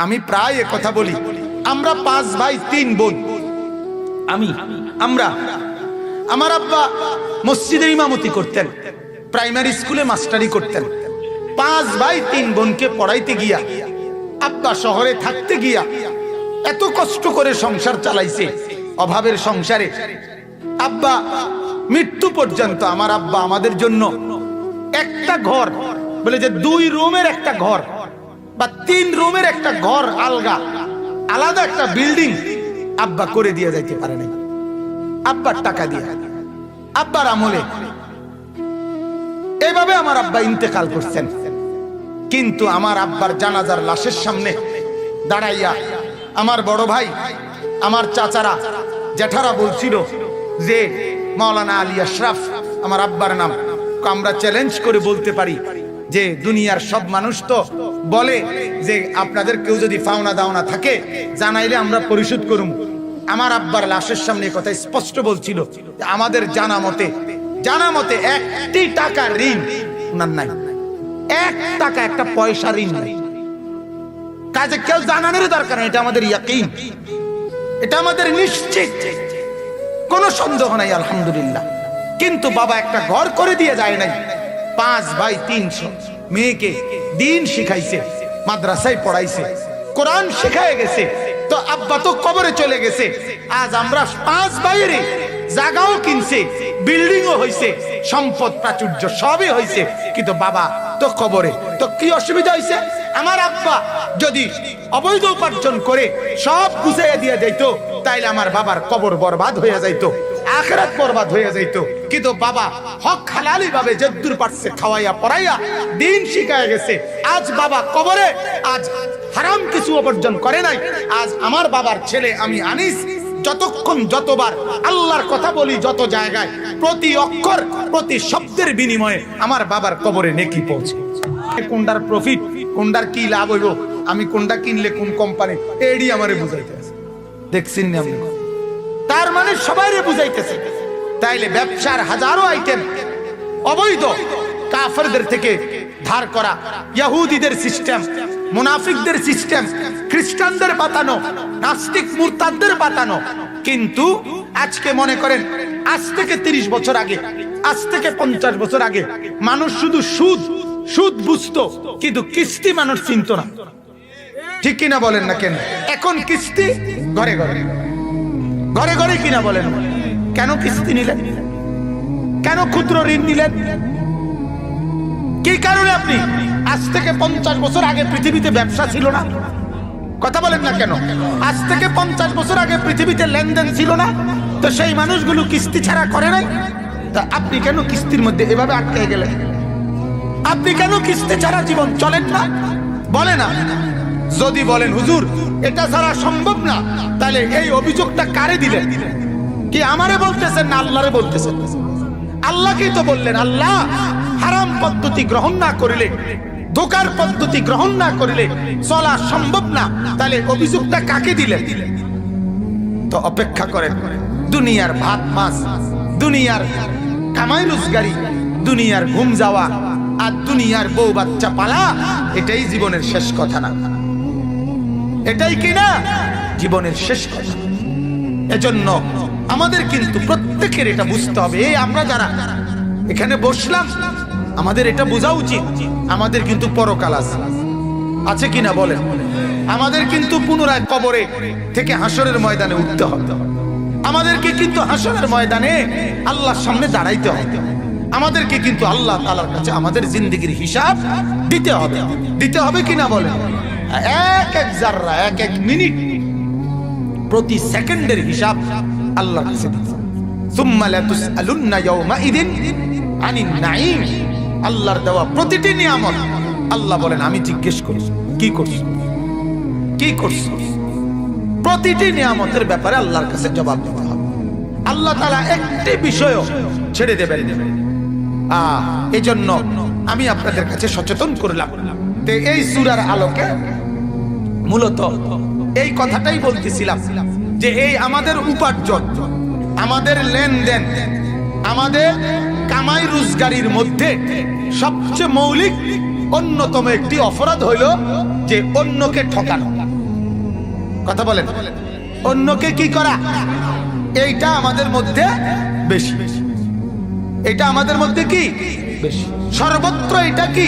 আমি প্রায় কথা বলি। আমরা পাঁচ ভাই তিন বোন। আমি। আমরা। আমার আব্বা মসজিদের ইমামতি করতেন প্রাইমারি স্কুলে মাস্টারি করতেন। পাঁচ ভাই তিন বোনকে পড়াইতে গিয়া আব্বা শহরে থাকতে গিয়া এত কষ্ট করে সংসার চালাইছে অভাবের সংসারে। আব্বা মৃত্যু পর্যন্ত আমার আব্বা আমাদের জন্য একটা ঘর বলে যে দুই রুমের একটা ঘর। বা তিন রুমের একটা ঘর আলগা, আলাদা একটা বিল্ডিং আব্বা করে দিয়ে যাইতে পারে নাই। আব্বার টাকা দিয়ে, আব্বার আমলে। এভাবে আমার আব্বা ইন্তেকাল করছেন। কিন্তু আমার আব্বার জানাজার লাশের সামনে দাঁড়াইয়া আমার বড় ভাই, আমার চাচারা, জেঠারা বলছিল যে, মাওলানা আলী আশরাফ, আমার আব্বার নাম আমরা চ্যালেঞ্জ করে বলতে পারি যে দুনিয়ার সব মানুষ তো বলে যে আপনাদের কেউ যদি ফাওনা দাওনা থাকে, জানাইলে আমরা পরিশোধ করুম। আমার আব্বার লাশের সামনে কথা স্পষ্ট বলছিল। আমাদের জানা মতে জানা মতে একটি টাকা ঋণ ওনার নাই। এক টাকা একটা পয়সা ঋণ নাই। কাজে কেউ জানানোর দরকার এটা আমাদের ইয়াকিন। এটা আমাদের নিশ্চিত। কোনো সন্দেহ নাই, আলহামদুলিল্লাহ। কিন্তু বাবা একটা ঘর করে দিয়ে যায় নাই। পাঁচ ভাই তিনশো মেয়েকে দিন শিখাইছে, মাদ্রাসায় পড়াইছে, কোরআন শেখায় গেছে। তো আব্বা তো কবরে চলে গেছে। আজ আমরা পাঁচ বাইরে জাগাও কিনছে, বিল্ডিংও হইছে, সম্পদ প্রাচুর্য সবই হইছে। কিন্তু বাবা, তো কবরে, তো কি অসুবিধা হইছে? আমার আব্বা যদি অবৈধ উপার্জন করে সব গুছাইয়া দিয়ে যাইতো তাইলে আমার বাবার কবর বরবাদ হয়ে যাইতো। আখরাত বরবাদ হয়ে যাইত। কিন্তু বাবা হক হালালি ভাবে যদ্দুর পারছে খাওয়াইয়া পড়াইয়া দিন শিখায় গেছে। আজ বাবা কবরে, আজ হারাম কিছু উপার্জন করে নাই। আজ আমার বাবার ছেলে আমি আনিস। যতক্ষণ যতবার আল্লাহর কথা বলি যত জায়গায়, প্রতি অক্ষর, প্রতি শব্দের বিনিময়ে আমার বাবার কবরে নেকি পৌঁছে। কোনটার প্রফিট কোনটার কি লাভ হইব? আমি কোনটা কিনলে কোন কোম্পানি এডি আমারে বুঝাইতে দেখছেন না মানে সবাইরে বুঝাইতেছে। তাইলে ব্যবসার হাজারো আইটেম অবৈধ কাফেরদের থেকে ধার করা ইহুদিদের সিস্টেম, মুনাফিকদের সিস্টেম, খ্রিস্টানদের বাতানো নাস্তিক মুরতাদদের বাতানো কিন্তু আজকে মনে করেন, আজ থেকে তিরিশ বছর আগে, আজ থেকে পঞ্চাশ বছর আগে মানুষ শুধু সুদ সুদ বুঝতো, কিন্তু কিস্তি মানুষ চিনত না। ঠিক কিনা বলেন না কেন? এখন কিস্তি ঘরে ঘরে। ঘরে ঘরে কিনা বলেন। কেন কিস্তি নিলেন? কেন ক্ষুদ্র ঋণ নিলেন? কি কারণে আপনি? আজ থেকে পঞ্চাশ বছর আগে পৃথিবীতে ব্যবসা ছিল না। কথা বলেন না কেন? আজ থেকে পঞ্চাশ বছর আগে পৃথিবীতে লেনদেন ছিল না। তো সেই মানুষগুলো কিস্তি ছাড়া করে নাই? তা আপনি কেন কিস্তির মধ্যে এভাবে আটকে গেলেন? আপনি কেন কিস্তি ছাড়া জীবন চলেন না? বলে না। যদি বলেন, হুজুর, এটা ছাড়া সম্ভব না। তাহলে এই অভিযোগটা কারে দিলেন? কি আমারে বলতেছেন না আল্লাহরে বলতেছেন? আল্লাহকেই তো বললেন, আল্লাহ, হারাম পদ্ধতি গ্রহণ না করিলে, ধোকার পদ্ধতি গ্রহণ না করিলে চলা সম্ভব না। তাহলে অভিযোগটা কাকে দিলেন? তো অপেক্ষা করেন, দুনিয়ার ভাত মাছ, দুনিয়ার কামাই রোজগারি, দুনিয়ার ঘুম যাওয়া আর দুনিয়ার বউ বাচ্চা পালা, এটাই জীবনের শেষ কথা না। এটাই কি না জীবনের শেষ কথা। এজন্য আমাদের কিন্তু প্রত্যেকের এটা বুঝতে হবে। এই আমরা যারা এখানে বসলাম, আমাদের এটা বোঝা উচিত। আমাদের কিন্তু পরকাল আছে। আছে কিনা বলেন? আমাদের কিন্তু পুনরায় কবরে থেকে হাসরের ময়দানে উঠতে হবে। আমাদেরকে কিন্তু হাসরের ময়দানে আল্লাহর সামনে দাঁড়াইতে হবে। আমাদেরকে কিন্তু আল্লাহ তালার কাছে আমাদের জিন্দগির হিসাব দিতে হবে। দিতে হবে কিনা বলেন? এক এক জাররা এক এক মিনিট প্রতি সেকেন্ডের হিসাব আল্লাহর কাছে হবে। সুম্মা লাতুসআলুন্না ইয়াওমাইদিন আনিন নাঈম। আল্লাহর দেওয়া প্রতিটি নিয়ামত আল্লাহ বলেন, আমি জিজ্ঞেস করি কি করছ? কি করছ? প্রতিটি নিয়ামতের ব্যাপারে আল্লাহর কাছে জবাব দিতে হবে। আল্লাহ তাআলা একটি বিষয়ও ছেড়ে দেবেন আহ এই জন্য আমি আপনাদের কাছে সচেতন করলাম এই সুরার আলোকে মূলত এই কথাটাই বলতেছিলাম যে এই আমাদের উপার্জন আমাদের লেনদেন আমাদের কামাই রোজগারির মধ্যে সবচেয়ে মৌলিক অন্যতম একটি অপরাধ হইল যে অন্যকে ঠকানো। কথা বলেন অন্যকে কি করা? এইটা আমাদের মধ্যে বেশি। এটা আমাদের মধ্যে কি? বেশি। সর্বত্র এটা কি?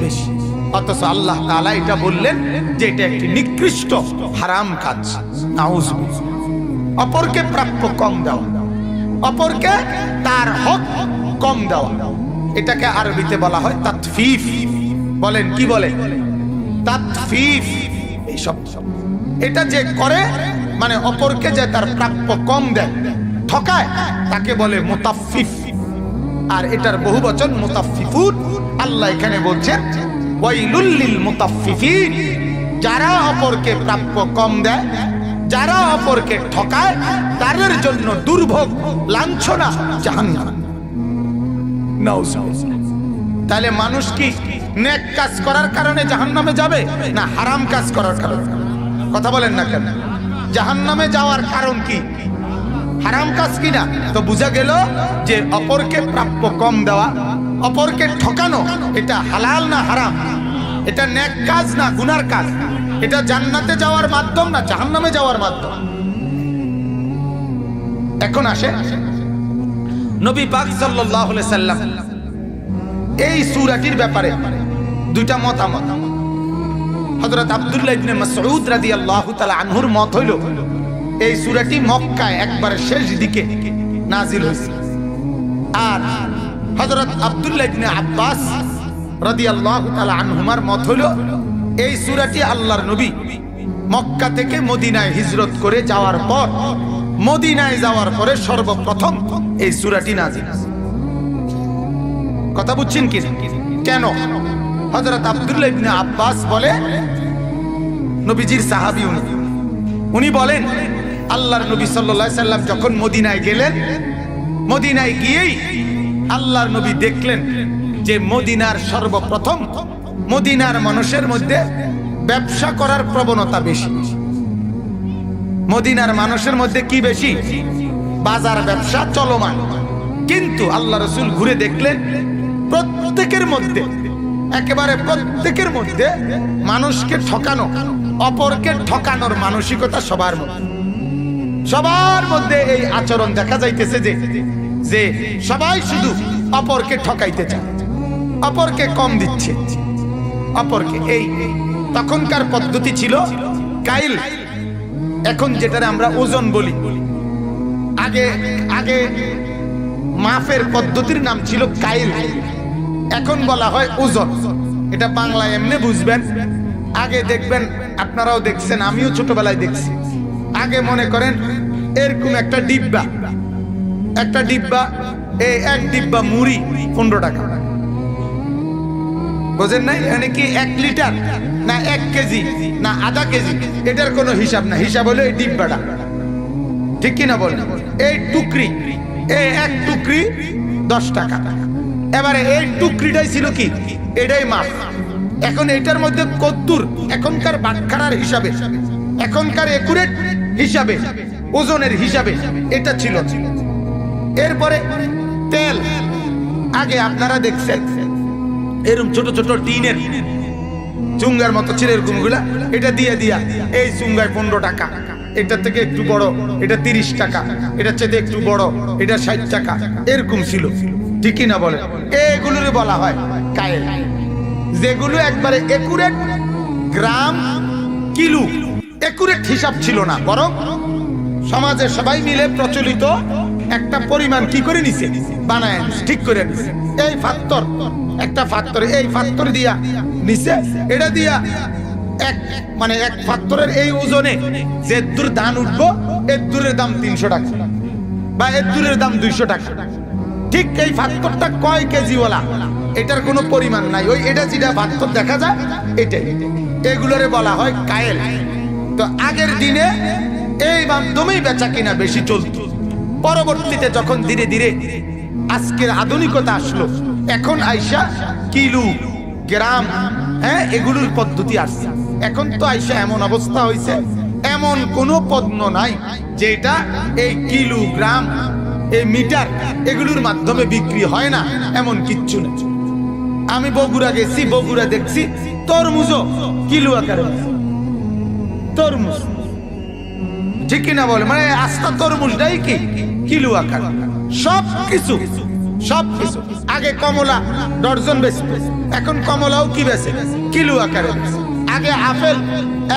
বেশি। অথচ আল্লাহ তাআলা এটা বললেন যে এটা একটি নিকৃষ্ট হারাম কাজ। অপরকে প্রাপ্য কম দেওয়া অপরকে তার হক কম দেওয়া এটাকে আরবিতে বলা হয় তাতফিফ। বলেন, কি বলে? তাতফিফ। এইসব এটা যে করে মানে অপরকে যে তার প্রাপ্য কম দেয়, ঠকায়, তাকে বলে মুতাফফিফ। আর এটার বহু বচন মুতাফফিফুন। আল্লাহ এখানে বলছেন ওয়াইলুল লিল মুতাফফিফিন যারা অপরকে প্রাপ্য কম দেয় যারা অপরকে ঠকায় তাদের জন্য দুর্ভোগ লাঞ্ছনা জাহান্নাম। তাহলে মানুষ কি নেক কাজ করার কারণে জাহান্নামে যাবে না হারাম কাজ করার কারণে? কথা বলেন না কেন? জাহান্নামে যাওয়ার কারণ কি? হারাম কাজ কি না? তো বোঝা গেল যে অপরকে প্রাপ্য কম দেওয়া অপরকে ঠকানো, এটা হালাল না হারাম? এটা নেক কাজ না গুনার কাজ? এটা জান্নাতে যাওয়ার মাধ্যম না জাহান্নামে যাওয়ার মাধ্যম? এখন আসে নবী পাক সাল্লাল্লাহু আলাইহি সাল্লাম। এই সূরাটির ব্যাপারে দুইটা মতামত। হযরত আব্দুল্লাহ ইবনে মাসউদ রাদিয়াল্লাহু তাআলা আনহুর মত হইল, এই সূরাটি মক্কায় একবারে শেষ দিকে নাজিল হয়েছে। আর হযরত আব্দুল্লাহ ইবনে আব্বাস রাদিয়াল্লাহু তাআলা আনহুমার মত হইল এই সূরাটি আল্লাহর নবী মক্কা থেকে মদিনায় হিজরত করে যাওয়ার পর, মদিনায় যাওয়ার পরে সর্বপ্রথম এই সূরাটি নাজিল। কথা বুঝছেন কি? কেন? হযরত আব্দুল্লাহ ইবনে আব্বাস বলে, নবীজির সাহাবী উনি। উনি বলেন, আল্লাহর নবী সাল্লাল্লাহু সাল্লাম যখন মদিনায় গেলেন, মদিনায় গিয়েই আল্লাহর নবী দেখলেন যে মদিনার সর্বপ্রথম মদিনার মানুষের মধ্যে ব্যবসা করার প্রবণতা বেশি। মদিনার মানুষের মধ্যে কি বেশি? বাজার ব্যবসা চলমান। কিন্তু আল্লাহ রসুল ঘুরে দেখলেন প্রত্যেকের মধ্যে, একেবারে প্রত্যেকের মধ্যে মানুষকে ঠকানো, অপরকে ঠকানোর মানসিকতা সবার মধ্যে। সবার মধ্যে এই আচরণ দেখা যাইতেছে যে যে সবাই শুধু অপরকে ঠকাইতে চায়, অপরকে কম দিচ্ছে। অপরকে এই তখনকার পদ্ধতি ছিল, কাইল, এখন যেটারে আমরা ওজন বলি। আগে আগে মাফের পদ্ধতির নাম ছিল কাইল, এখন বলা হয় ওজন। এটা বাংলায় এমনি বুঝবেন। আগে দেখবেন, আপনারাও দেখছেন, আমিও ছোটবেলায় দেখছি। আগে মনে করেন, এরকম একটা ডিব্বা একটা ডিব্বা এই এক ডিব্বা মুড়ি, পনেরো টাকা। বোঝেন নাই? মানে কি এক লিটার? না এক কেজি, না আধা কেজি? এটার কোনো হিসাব না হিসাব হলো এই ডিব্বাটা। ঠিক কিনা বলেন এই টুকরি এই এক টুকরি দশ টাকা। এবারে এই টুকরিটাই ছিল কি? এটাই মাপ। এখন এটার মধ্যে কদ্দুর, এখনকার বাটখারার হিসাবে, এখনকার একুরেট হিসাবে, ওজনের হিসাবে, এটা ছিল। এরপরে তেল। আগে আপনারা দেখছেন। এরকম ছোট ছোট টিনের চুঙ্গার মতো ছিল এরকমগুলা এটা দিয়ে দিয়া এই চুঙ্গায় পনেরো টাকা। এটা থেকে একটু বড়, এটা তিরিশ টাকা। এটা চেয়ে একটু বড়, এটা ষাট টাকা। এরকম ছিল। ঠিকই না বলে? এগুলোর বলা হয় যেগুলো একবারে একুরেট গ্রাম, কিলো। একুরেট হিসাব ছিল না, বরং সমাজে সবাই মিলে প্রচলিত একটা পরিমাণ কি করে নিছে? বানায় ঠিক করে নিছে এই ফাত্তর একটা ফাত্তর এই ফাত্তর দিয়া নিছে, এটা দিয়া এক মানে এক ফাত্তরের এই ওজনে যে দূর ধান উঠবো এর দূরের দাম তিনশো টাকা বা এর দূরের দাম দুইশো টাকা। ঠিক এই ফাত্তরটা কয় কেজিওয়ালা? এটার কোনো পরিমাণ নাই। ওই এটা যেটা ফাত্তর দেখা যায়, এটাই। এগুলোরে বলা হয় কায়েল। তো আগের দিনে এই মাধ্যমেই বেচা কিনা বেশি চলতো। পরবর্তীতে যখন ধীরে ধীরে আজকের আধুনিকতা আসলো, এখন আইসা কিলু, গ্রাম হ্যাঁ এগুলোর পদ্ধতি আসছে। এখন তো আইসা এমন অবস্থা হয়েছে এমন কোনো পদ্ম নাই যেটা এই কিলো, গ্রাম, এই মিটার এগুলোর মাধ্যমে বিক্রি হয় না, এমন কিচ্ছু নেই। আমি বগুড়া গেছি, বগুড়া দেখছি, তরমুজও কিলো আকারে তরমুজ। ঠিক কিনা বলে? মানে আস্তা তরমুজটাই কি? কিলো আকার সব কিছু সব কিছু। আগে কমলা ডর্জন বেশি এখন কমলাও কি বেছে কিলো আকারে আগে আপেল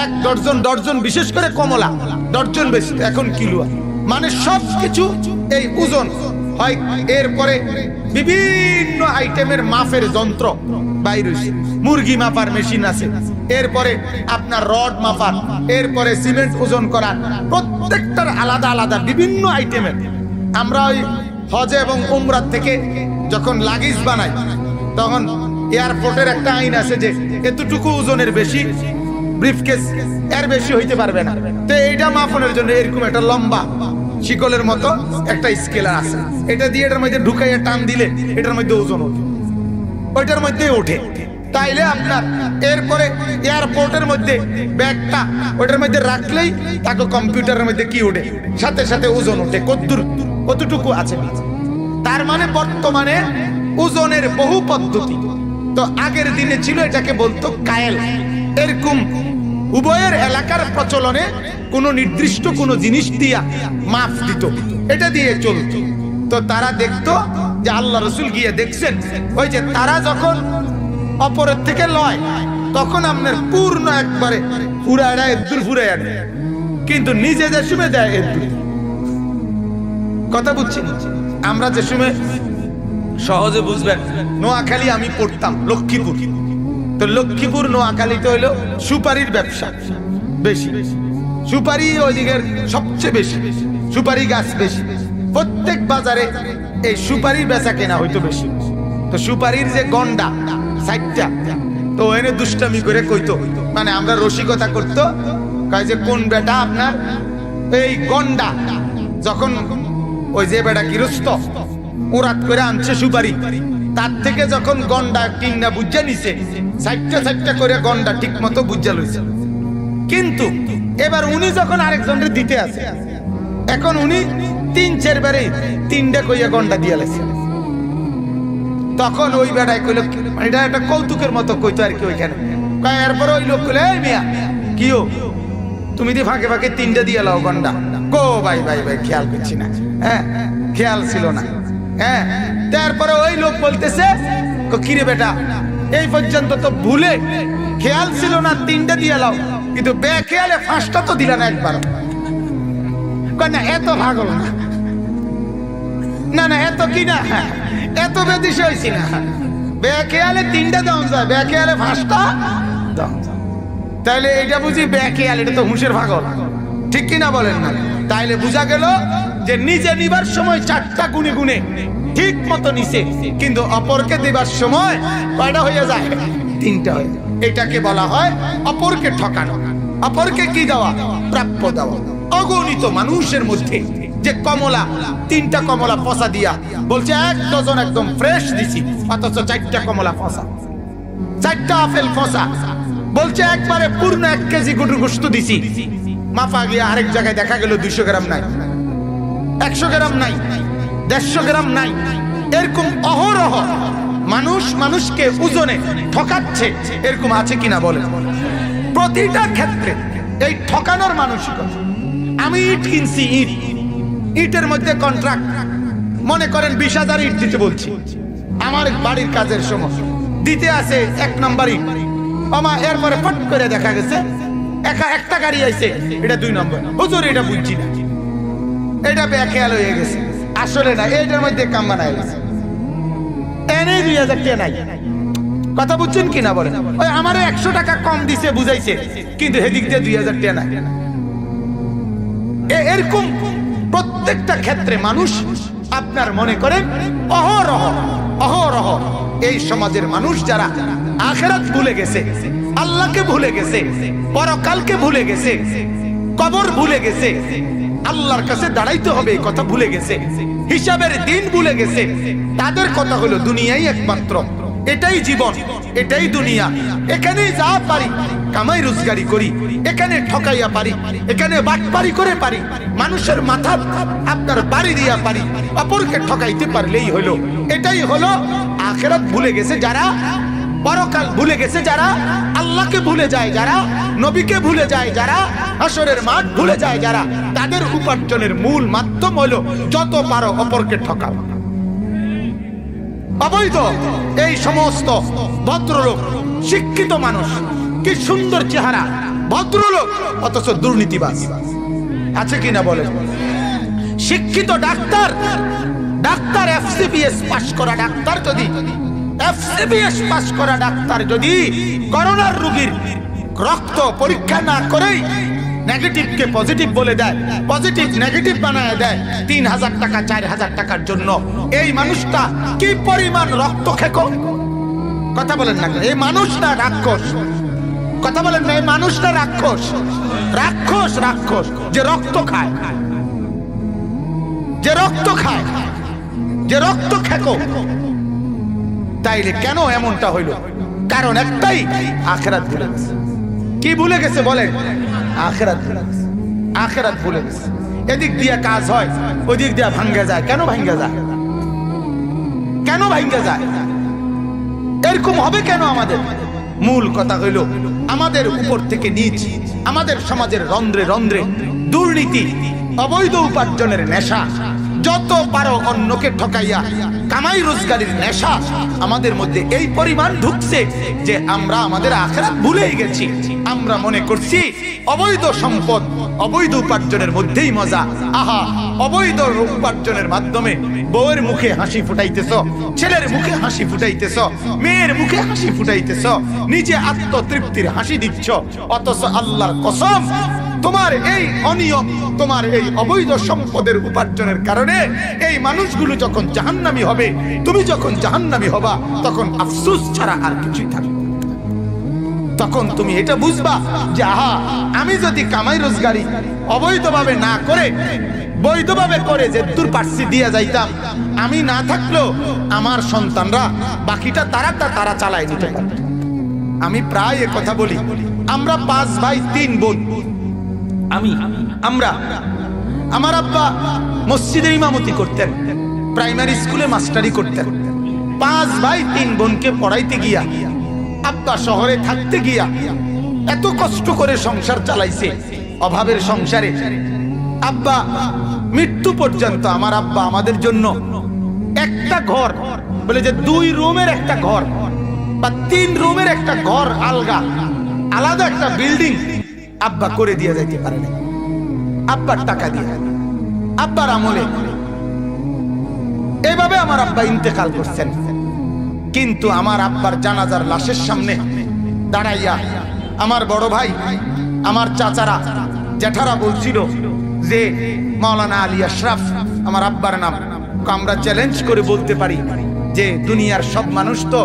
এক ডর্জন ডর্জন বিশেষ করে কমলা ডর্জন বেশি এখন কিলো মানে সব কিছু এই ওজন হয়। এরপরে বিভিন্ন আইটেমের মাপের যন্ত্র বাইরে মুরগি মাপার মেশিন আছে। এরপরে আপনার রড মাপার, এরপরে সিমেন্ট ওজন করার প্রত্যেকটার আলাদা আলাদা, বিভিন্ন আইটেমের। আমরা ওই হজে এবং উমরাত থেকে যখন লাগেজ বানাই, তখন এয়ারপোর্টের একটা আইন আছে যে এতটুকু ওজনের বেশি, ব্রিফকেস এর বেশি হইতে পারবে না। তো এইটা মাপনের জন্য এরকম একটা লম্বা শিকলের মতো একটা স্কেলার আছে। এটা দিয়ে এটার মধ্যে ঢুকাইয়া টান দিলে এটার মধ্যে ওজন ওঠে। ওইটার মধ্যে ওঠে। তাইলে আপনার এরপরে এয়ারপোর্টের মধ্যে ব্যাগটা ওইটার মধ্যে রাখলেই তাকে কম্পিউটারের মধ্যে কি ওঠে? সাথে সাথে ওজন ওঠে। কদ্দুর। কতটুকু আছে নিচে। তার মানে বর্তমানে ওজনের বহু পদ্ধতি। তো আগের দিনে ছিল এটাকে বলতো কায়েল। এরকম উভয়ের এলাকার প্রচলনে কোনো নির্দিষ্ট কোনো জিনিস দিয়া মাফ দিত। এটা দিয়ে চলত। তো তারা দেখতো যে আল্লাহ রসুল গিয়ে দেখছেন, ওই যে তারা যখন অপরের থেকে লয়, তখন আপনার পূর্ণ একবারে ফুরায় এদুর ফুরায় কিন্তু নিজে যে শুমে দেয় এদুর কথা বুঝছি আমরা যে সময় সহজে বুঝবেন, নোয়াখালী আমি পড়তাম, লক্ষ্মীপুর। তো লক্ষ্মীপুর, নোয়াখালীতে হইল সুপারির ব্যবসা, বেশি। সুপারি ওইদিকের সবচেয়ে বেশি, সুপারি গাছ বেশি। প্রত্যেক বাজারে এই সুপারির বেচা কেনা হইতো বেশি। তো সুপারির যে গন্ডা সাইডটা তো এনে দুষ্টামি করে কইতো। মানে আমরা রসিকতা করতো, কয় যে, কোন বেটা আপনার? এই গন্ডা, যখন ওই যে বেটা গৃহস্থ উড়াত করে আনছে সুপারি। তার থেকে যখন গন্ডা কিংনা বুঝা নিছে সাইডটা সাইডটা করে গন্ডা ঠিক মতো বুঝা লইছে। কিন্তু এবার উনি যখন আরেকজনের দিতে আছে এখন উনি তিন চার চারবারে তিনটা কইয়া গন্ডা দিয়া লাগছে তখন ওই বেড়ায় কইল মানে এটা একটা কৌতুকের মতো কইতো আর কি ওইখানে? এরপরে ওই লোক কইলে মিয়া কিও তুমি দি ফাঁকে ফাঁকে তিনটা দিয়ে লাও গন্ডা। গো ভাই ভাই ভাই, খেয়াল করছি না। হ্যাঁ খেয়াল ছিল না। হ্যাঁ তারপরে ওই লোক বলতেছে কিরে বেটা, এই পর্যন্ত তো ভুলে খেয়াল ছিল না, তিনটা দিয়ে লাও। কিন্তু বে খেয়ালে ফাঁসটা তো দিলা না একবার না, এত ভাগল না। না না, এত কি না? এত বেদিস হয়েছি না। বেখেয়ালে তিনটা দাম যায় বেখেয়ালে পাঁচটা দাম। তাইলে এটা বুঝি বেখেয়াল এটা তো হুঁশের ভাগল ঠিক কি না বলেন না? তাইলে বোঝা গেল যে নিজে নিবার সময় চারটা গুনে গুনে, ঠিক মতো নিছে, কিন্তু অপরকে দিবার সময় কয়টা হয়ে যায়? তিনটা হয়ে। এটাকে বলা হয় অপরকে ঠকানো। অপরকে কি দেওয়া? প্রাপ্য দেওয়া। অগণিত মানুষের মধ্যে যে কমলা, তিনটা কমলা পচা দিয়া বলছে, এক ডজন একদম ফ্রেশ দিছি, অথচ চারটা কমলা পচা। চারটা আপেল পচা। বলছে, একবারে পূর্ণ এক কেজি গুটু গোস্ত দিছি। মাপা গিয়ে আরেক জায়গায় দেখা গেল দুইশো গ্রাম নাই। একশো গ্রাম নাই, দেড়শো গ্রাম নাই। এরকম অহরহ মানুষ মানুষকে ওজনে ঠকাচ্ছে, এরকম আছে কিনা বলে প্রতিটা ক্ষেত্রে এই ঠকানোর মানসিকতা। আমি ইট কিনছি, ইট। ইটের মধ্যে কন্ট্রাক্ট মনে করেন বিশ হাজার ইট দিতে বলছি। আমার বাড়ির কাজের সময়। দিতে আছে এক নম্বর ইট। আমা এরপরে ফট করে দেখা গেছে, একা একটা গাড়ি আইছে, এটা দুই নম্বর। হুজুর, এটা বুঝছি না। এটা বেখেয়াল হয়ে গেছে। আসলে না এইটার মধ্যে কাম গেছে। এনে দুই হাজার টাকা নাই। কথা বুঝছেন কি না বলেন? ওই আমার একশো টাকা কম দিছে, বুঝাইছে। কিন্তু হেদিক দিয়ে দুই হাজার টাকা নাই। এরকম প্রত্যেকটা ক্ষেত্রে মানুষ আপনার মনে করেন অহরহ অহরহ। এই সমাজের মানুষ যারা আখেরাত ভুলে গেছে, আল্লাহকে ভুলে গেছে, পরকালকে ভুলে গেছে, কবর ভুলে গেছে আল্লাহর কাছে দাঁড়াইতে হবে কথা ভুলে গেছে। হিসাবের দিন ভুলে গেছে। তাদের কথা হলো দুনিয়াই একমাত্র। এটাই জীবন, এটাই দুনিয়া। এখানে যা পারি, কামাই রোজগারি করি। এখানে ঠকাইয়া পারি, এখানে বাটপারি করে পারি। মানুষের মাথা আপনার বাড়ি দিয়া পারি। অপরকে ঠকাইতে পারলেই হলো। এটাই হলো আখেরাত ভুলে গেছে যারা পরকাল ভুলে গেছে যারা, আল্লাহকে ভুলে যায় যারা, নবীকে ভুলে যায় যারা, হাসরের মাঠ ভুলে যায় যারা, তাদের উপার্জনের মূল মাধ্যম হলো যত পারো অপরকে ঠকাও। অবৈধ এই সমস্ত ভদ্রলোক, শিক্ষিত মানুষ, কি সুন্দর চেহারা, ভদ্রলোক, অথচ দুর্নীতিবাজ। আছে কিনা বলে শিক্ষিত ডাক্তার ডাক্তার এফসিবিএস পাশ করা ডাক্তার যদি এফসিবিএস পাস করা ডাক্তার যদি করোনার রোগীর রক্ত পরীক্ষা না করেই নেগেটিভকে পজিটিভ বলে দেয় পজিটিভ নেগেটিভ বানায় দেয়, তিন হাজার টাকা, চার হাজার টাকার জন্য, এই মানুষটা কি পরিমাণ রক্ত খেকো? কথা বলেন না এই মানুষটা রাক্ষস। কথা বলেন না, এই মানুষটা রাক্ষস। রাক্ষস রাক্ষস, যে রক্ত খায়। যে রক্ত খায়, যে রক্ত খেকো। তাইলে কেন এমনটা হইল? কারণ একটাই, আখেরাত ভুলে গেছে। কি ভুলে গেছে বলেন? আখেরাত ভুলে গেছে। আখেরাত ভুলে গেছে। এদিক দিয়ে কাজ হয়, ওদিক দিয়ে ভাঙ্গে যায়। কেন ভাঙ্গে যায়? কেন ভাঙ্গে যায়? এরকম হবে কেন আমাদের? মূল কথা হইল, আমাদের উপর থেকে নিচ আমাদের সমাজের রন্ধ্রে রন্ধ্রে দুর্নীতি, অবৈধ উপার্জনের নেশা, যত পারো অন্যকে ঠকাইয়া কামাই রোজগারের নেশা আমাদের মধ্যে এই পরিমাণ ঢুকছে যে আমরা আমাদের আখেরাত ভুলেই গেছি। আমরা মনে করছি অবৈধ সম্পদ, অবৈধ উপার্জনের মধ্যেই মজা। আহা, অবৈধ উপার্জনের মাধ্যমে বউয়ের মুখে হাসি ফুটাইতেছ, ছেলের মুখে হাসি ফুটাইতেছ, মেয়ের মুখে হাসি ফুটাইতেছ, নিজে আত্মতৃপ্তির হাসি দিচ্ছ, অথচ আল্লাহর কসম তোমার এই অনিয়ম, তোমার এই অবৈধ সম্পদের উপার্জনের কারণে এই মানুষগুলো যখন জাহান্নামি হবে, তুমি যখন জাহান্নামি হবা, তখন আফসুস ছাড়া আর কিছুই থাকবে তখন তুমি এটা বুঝবা যে, আহা, আমি যদি কামাই রোজগারি অবৈধভাবে না করে, বৈধভাবে করে যে দূর পার্সি দিয়ে যাইতাম, আমি না থাকলেও আমার সন্তানরা বাকিটা তারা তা তারা চালায় পারত। আমি প্রায় কথা বলি, আমরা পাঁচ ভাই, তিন বোন। আমি, আমরা, আমার আব্বা মসজিদে ইমামতি করতেন, প্রাইমারি স্কুলে মাস্টারি করতেন, পাঁচ ভাই তিন বোনকে পড়াইতে গিয়া, আব্বা শহরে থাকতে গিয়া এত কষ্ট করে সংসার চালাইছে, অভাবের সংসারে। আব্বা, মৃত্যু পর্যন্ত আমার আব্বা আমাদের জন্য একটা ঘর, বলে যে দুই রুমের একটা ঘর বা তিন রুমের একটা ঘর আলগা, আলাদা একটা বিল্ডিং আব্বা করে দিয়ে যাইতে পারে না আব্বার টাকা দিয়ে। আব্বার আমলে। এভাবে আমার আব্বা ইন্তেকাল করছেন। কিন্তু আমার আব্বার জানাজার লাশের সামনে দাঁড়াইয়া আমার বড় ভাই, আমার চাচারা, জ্যাঠারা বলছিল যে, মাওলানা আলী আশরাফ, আমার আব্বার নাম। আমরা চ্যালেঞ্জ করে বলতে পারি। যে দুনিয়ার সব মানুষ তো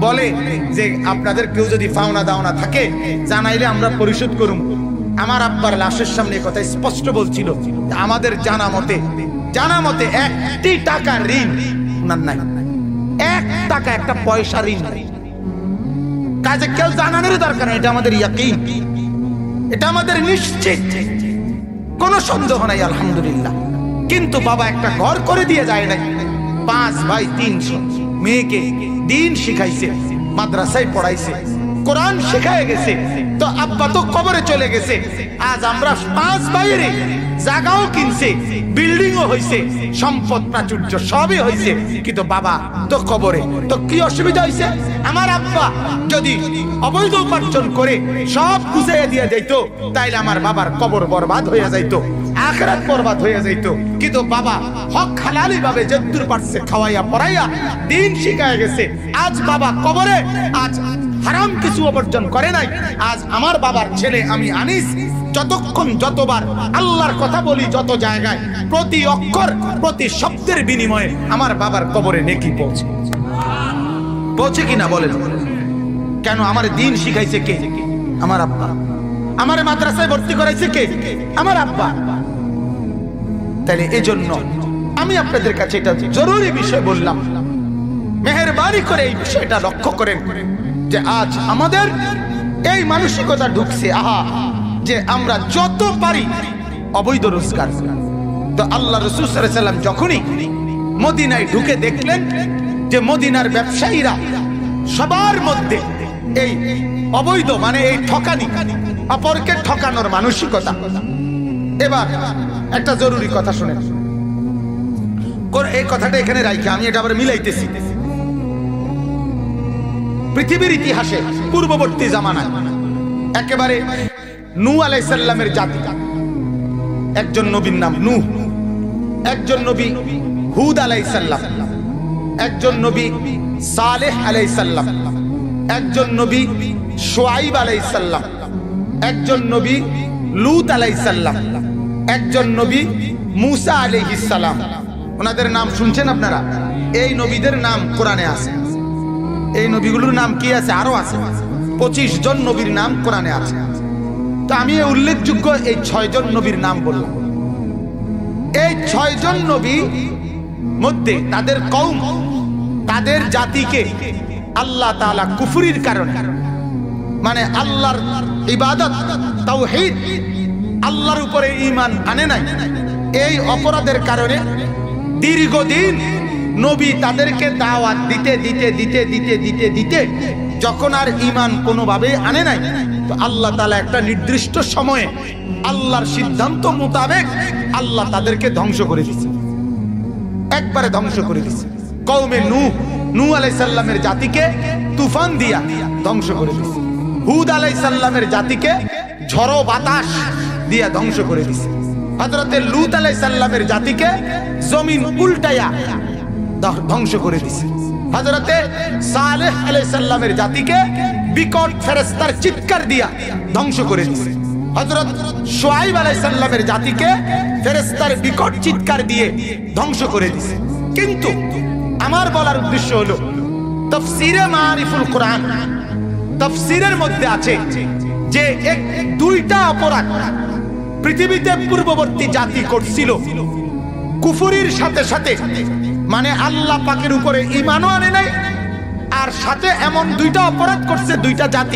বলে যে আপনাদের কেউ যদি ফাওনা দাওনা থাকে, জানাইলে আমরা পরিশোধ করুম। আমার আব্বার লাশের সামনে কথা স্পষ্ট বলছিল। আমাদের জানা মতে জানা মতে একটি টাকা ঋণ নাই। এক টাকা একটা পয়সা ঋণ কাজে কেউ জানানোর দরকার এটা আমাদের ইয়াকিন। এটা আমাদের নিশ্চিত। কোনো সন্দেহ নাই, আলহামদুলিল্লাহ। কিন্তু বাবা একটা ঘর করে দিয়ে যায় নাই। পাঁচ ভাই তিনশো মেয়েকে দিন শিখাইছে, মাদ্রাসায় পড়াইছে, কোরআন শেখায় গেছে। তো আব্বা তো কবরে চলে গেছে। আজ আমরা পাঁচ বাইরে জায়গাও কিনছে, বিল্ডিংও হইছে, সম্পদ প্রাচুর্য সবই হইছে। কিন্তু বাবা তো কবরে। তো কি অসুবিধা হইছে? আমার আব্বা যদি অবৈধ উপার্জন করে সব গুছাইয়া দিয়ে যাইতো, তাইলে আমার বাবার কবর বরবাদ হইয়া যাইতো। আখরাত বরবাদ হইয়া যাইতো। কিন্তু বাবা হক হালালি ভাবে যদ্দুর পারছে, খাওয়াইয়া পড়াইয়া দিন শিখায় গেছে। আজ বাবা কবরে, আজ হারাম কিছু অবর্জন করে নাই। আজ আমার বাবার ছেলে আমি আনিস। যতক্ষণ যতবার আল্লাহর কথা বলি যত জায়গায়, প্রতি অক্ষর, প্রতি শব্দের বিনিময়ে আমার বাবার কবরে নেকি পৌঁছে। পৌঁছে কিনা বলেন? কেন আমার দিন শিখাইছে কে? আমার আব্বা। আমার মাদ্রাসায় ভর্তি করাইছে কে? আমার আব্বা। তাহলে এজন্য। আমি আপনাদের কাছে এটা জরুরি বিষয় বললাম। মেহরবানি করে এই বিষয়টা লক্ষ্য করেন যে আজ আমাদের এই মানসিকতা ঢুকছে, আহা, যে আমরা যত পারি অবৈধ রোজগার। তো আল্লাহ রসুল সাল্লাম যখনই মদিনায় ঢুকে দেখলেন যে মদিনার ব্যবসায়ীরা সবার মধ্যে এই অবৈধ মানে এই ঠকানি, অপরকে ঠকানোর মানসিকতা। এবার একটা জরুরি কথা শুনেন। এই কথাটা এখানে রাখি আমি এটা আবার মিলাইতেছি। পৃথিবীর ইতিহাসে পূর্ববর্তী জামানায় একেবারে নু আলাইসাল্লামের জাতি। একজন নবীর নাম নু একজন নবী হুদ আলাইসাল্লাম, একজন নবী সালেহ আলাইসাল্লাম, একজন নবী সোয়াইব আলাইসাল্লাম, একজন নবী লুত আলাইসাল্লাম একজন নবী মুসা আলাইহিসাল্লাম ওনাদের নাম শুনছেন আপনারা? এই নবীদের নাম কোরআনে আছে। এই নবীগুলোর নাম কি আছে? আরও আছে। পঁচিশ জন নবীর নাম কোরআনে আছে। তো আমি উল্লেখযোগ্য এই ছয় জন নবীর নাম বললাম। এই ছয়জন নবী মধ্যে তাদের কৌম তাদের জাতিকে আল্লাহ কুফরির কারণে মানে আল্লাহর ইবাদত, তাওহীদ আল্লাহর উপরে ঈমান আনে নাই। এই অপরাধের কারণে দীর্ঘদিন নবী তাদেরকে দাওয়াত দিতে দিতে দিতে দিতে দিতে দিতে যখন আর ঈমান কোনোভাবেই আনে নাই, তো আল্লাহ তাআলা একটা নির্দিষ্ট সময়ে আল্লাহর সিদ্ধান্ত মোতাবেক আল্লাহ তাদেরকে ধ্বংস করে দিচ্ছে একবারে ধ্বংস করে দিচ্ছে কৌমে নু নূহ আলাইসাল্লামের জাতিকে তুফান দিয়া ধ্বংস করে দিচ্ছে হুদ আলাইসাল্লামের জাতিকে ঝড়ো বাতাস দিয়া ধ্বংস করে দিচ্ছে হজরতে লুত আলাইসাল্লামের জাতিকে জমিন উল্টাইয়া ধ্বংস করে দিছে। হজরতে সালেহ আলাইসাল্লামের জাতিকে বিকট ফেরেস্তার চিৎকার দিয়া ধ্বংস করে দিছে। হজরত সোয়াইব জাতিকে ফেরেস্তার বিকট চিৎকার দিয়ে ধ্বংস করে দিছে। কিন্তু আমার বলার উদ্দেশ্য হলো, তফসিরে মারিফুল কোরআন, তফসিরের মধ্যে আছে যে এক দুইটা অপরাধ পৃথিবীতে পূর্ববর্তী জাতি করছিল। কুফুরির সাথে সাথে মানে আল্লাহ পাকের উপরে ইমানও আনে নাই, আর সাথে এমন দুইটা অপরাধ করছে দুইটা জাতি।